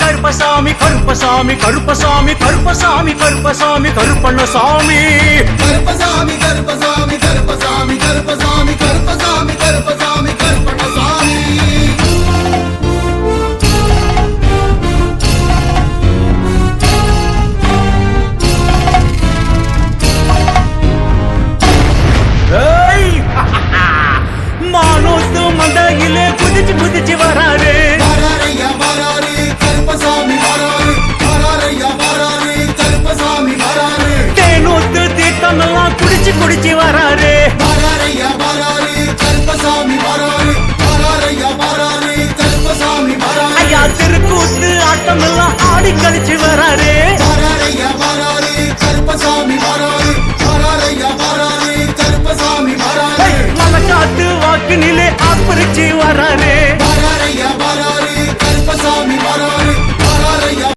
కరుపసామి కరుపసామి కరుపసామి కరుపసామి కరుపన్న స్వామి. కరుప தீர்த்தமெல்லாம் குடிச்சு குடிச்சு வராரு. வராரையா வராரு கருப்பசாமி வராரு. வராரையா வராரு கருப்பசாமி வராரு. ஐயா திருக்கூத்து ஆட்டமெல்லாம் ஆடி கழிச்சு வராரு. வராரையா வராரு கருப்பசாமி வராரு. வராரையா வராரு கருப்பசாமி வராரு. மலை காத்து வாக்கு நிலை ஆப்பரிச்சு வராரு.